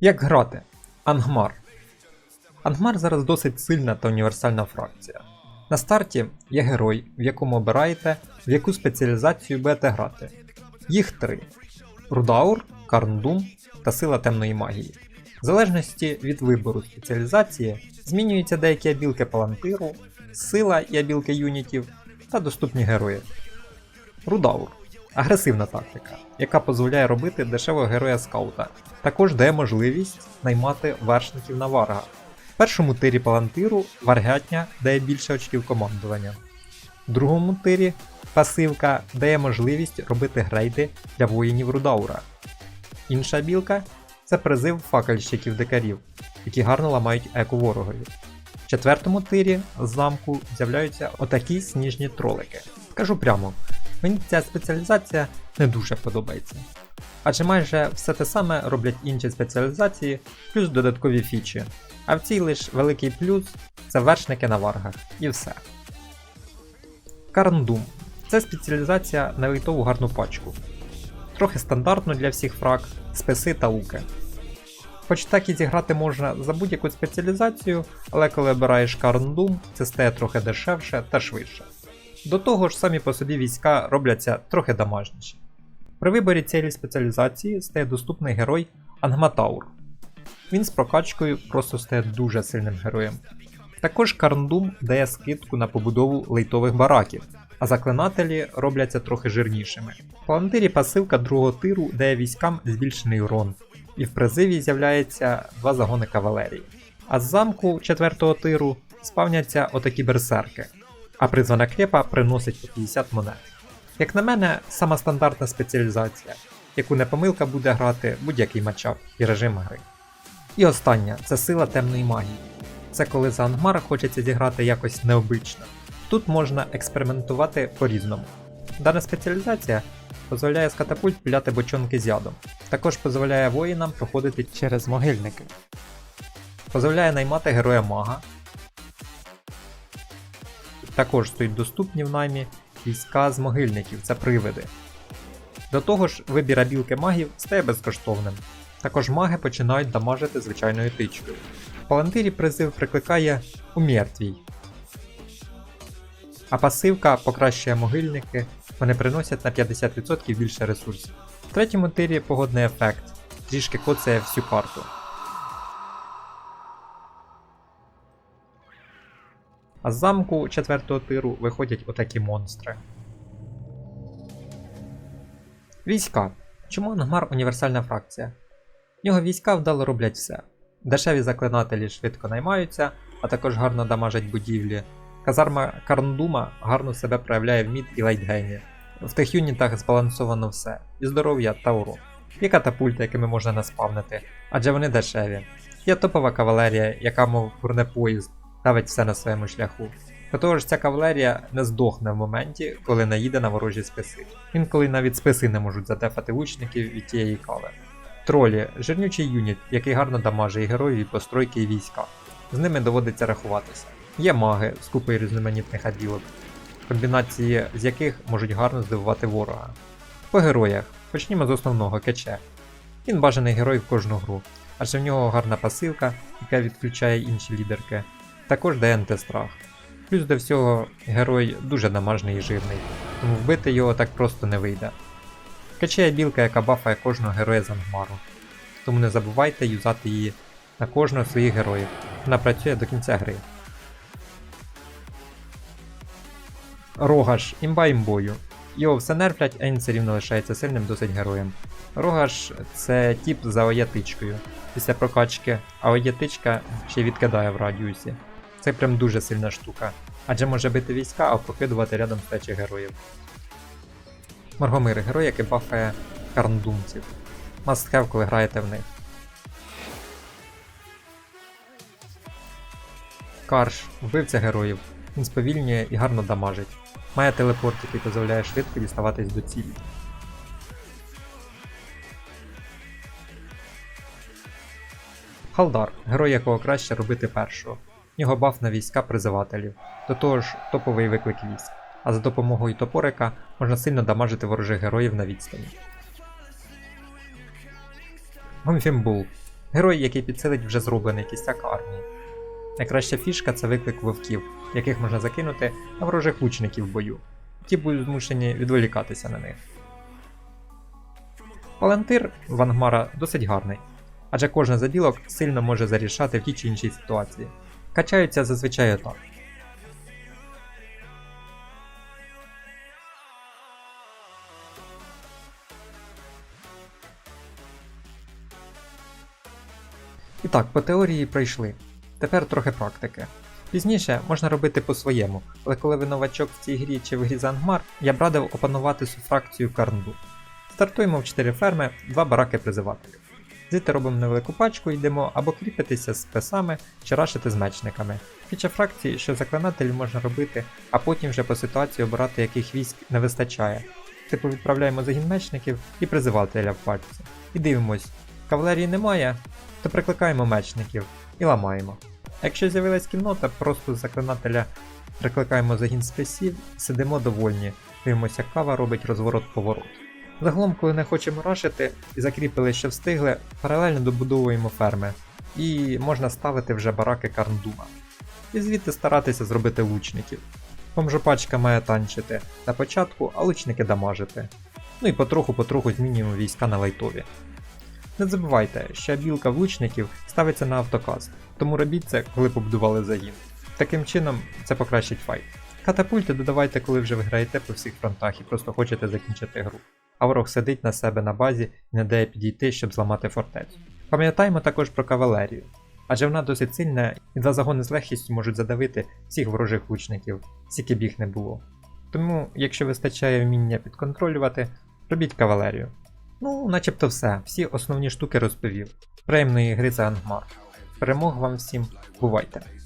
Як грати? Ангмар. Ангмар зараз досить сильна та універсальна фракція. На старті є герой, в якому обираєте, в яку спеціалізацію будете грати. Їх три: Рудаур, Карндум та сила темної магії. В залежності від вибору спеціалізації змінюються деякі абілки палантиру, сила і абілки юнітів та доступні герої. Рудаур агресивна тактика, яка дозволяє робити дешевого героя скаута. Також дає можливість наймати вершників на варга. В першому тирі палантиру варгятня дає більше очків командування. В другому тирі пасивка дає можливість робити грейди для воїнів Рудаура. Інша білка це призив факельщиків дикарів, які гарно ламають еку ворогові. В четвертому тирі з замку з'являються отакі сніжні тролики. Скажу прямо, мені ця спеціалізація не дуже подобається. Адже майже все те саме роблять інші спеціалізації, плюс додаткові фічі. А в цій лиш великий плюс це вершники на варгах і все. Карндум це спеціалізація на лейтову гарну пачку. Трохи стандартно для всіх фраг, списи та луки. Хоч так і зіграти можна за будь-яку спеціалізацію, але коли обираєш Карндум, це стає трохи дешевше та швидше. До того ж, самі по собі війська робляться трохи дамажніші. При виборі цієї спеціалізації стає доступний герой Ангматаур. Він з прокачкою просто стає дуже сильним героєм. Також Карндум дає скидку на побудову лейтових бараків, а заклинателі робляться трохи жирнішими. В палантирі пасивка другого тиру дає військам збільшений урон, і в призиві з'являється два загони кавалерії. А з замку четвертого тиру спавняться отакі берсерки, а призвана крепа приносить по 50 монет. Як на мене, сама стандартна спеціалізація, яку не помилка буде грати будь-який матчап і режим гри. І остання це сила темної магії. Це коли за Ангмара хочеться зіграти якось необично. Тут можна експериментувати по-різному. Дана спеціалізація дозволяє з катапульт піляти бочонки з ядом. Також дозволяє воїнам проходити через могильники. Дозволяє наймати героя мага. Також стоїть доступні в наймі війська з могильників, це привиди. До того ж, вибір абілки магів стає безкоштовним. Також маги починають дамажити звичайною тичкою. В палантирі призив прикликає у мертвій. А пасивка покращує могильники, вони приносять на 50% більше ресурсів. В третьому тирі погодний ефект, трішки коцає всю карту. А з замку четвертого тиру виходять отакі монстри. Війська. Чому Ангмар універсальна фракція? В нього війська вдало роблять все. Дешеві заклинателі швидко наймаються, а також гарно дамажать будівлі. Казарма Карндума гарно себе проявляє в мід і лейтгеймі. В тих юнітах збалансовано все, і здоров'я та урон. Є катапульти, якими можна наспавнити, адже вони дешеві. Є топова кавалерія, яка, мов бронепоїзд, давить все на своєму шляху. До того ж, ця кавалерія не здохне в моменті, коли наїде на ворожі списи. Інколи навіть списи не можуть задефати лучників від тієї кави. Тролі жирнючий юніт, який гарно дамажить героїв, і постройки і війська. З ними доводиться рахуватися. Є маги з купою різноманітних абілок, комбінації з яких можуть гарно здивувати ворога. По героях почнімо з основного кече. Він бажаний герой в кожну гру, адже в нього гарна пасивка, яка відключає інші лідерки, також дає антистрах. Плюс до всього герой дуже дамажний і жирний, тому вбити його так просто не вийде. Качає білка, яка бафає кожного героя з Ангмару, тому не забувайте юзати її на кожного з своїх героїв. Вона працює до кінця гри. Рогаш, імба імбою. Його все нерфлять, а він все рівно лишається сильним досить героєм. Рогаш це тип за оєтичкою. Після прокачки, а оєтичка ще відкидає в радіусі. Це прям дуже сильна штука, адже може бити війська, а покидувати рядом стоячих героїв. Маргомир герой, який бафає карндумців. Must have, коли граєте в них. Карш, вбивця героїв. Він сповільнює і гарно дамажить. Має телепорт, який дозволяє швидко діставатись до цілі. Халдар герой, якого краще робити першого. В нього баф на війська призивателів, до того ж топовий виклик військ, а за допомогою топорика можна сильно дамажити ворожих героїв на відстані. Гомфімбул Герой, який підсилить вже зроблений кістяк армії. Найкраща фішка це виклик вовків, яких можна закинути на ворожих лучників в бою. Ті будуть змушені відволікатися на них. Палантир в Ангмара досить гарний, адже кожен заділок сильно може зарішати в тій чи іншій ситуації. Качаються зазвичай отак. І так, по теорії пройшли. Тепер трохи практики. Пізніше можна робити по-своєму, але коли ви новачок в цій грі чи в грі за Ангмар, я б радив опанувати суфракцію Карнду. Стартуємо в 4 ферми, 2 бараки призивателів. Звідти робимо невелику пачку, йдемо або кріпитися з списами чи рашити з мечниками. Фіча фракції, що заклинателів можна робити, а потім вже по ситуації обирати яких військ не вистачає. Типу відправляємо загін мечників і призивателя в пачці. І дивимось, кавалерії немає, то прикликаємо мечників і ламаємо. Якщо з'явилась кіннота, просто з заклинателя прикликаємо загін списів, сидимо довольні, дивимося, як кава робить розворот-поворот. Загалом, коли не хочемо рашити і закріпили, що встигли, паралельно добудовуємо ферми, і можна ставити вже бараки Карндума. І звідти старатися зробити лучників. Бомжопачка має танчити на початку, а лучники дамажити. Ну і потроху-потроху змінюємо війська на лайтові. Не забувайте, що білка влучників ставиться на автокаст, тому робіть це, коли побудували загін. Таким чином це покращить файт. Катапульти додавайте, коли вже ви граєте по всіх фронтах і просто хочете закінчити гру. А ворог сидить на себе на базі і не дає підійти, щоб зламати фортецю. Пам'ятаємо також про кавалерію, адже вона досить сильна і два загони з легкістю можуть задавити всіх ворожих лучників, скільки б їх не було. Тому, якщо вистачає вміння підконтролювати, робіть кавалерію. Ну, начебто все, всі основні штуки розповів. Приємної гри за Ангмар. Перемог вам всім, бувайте!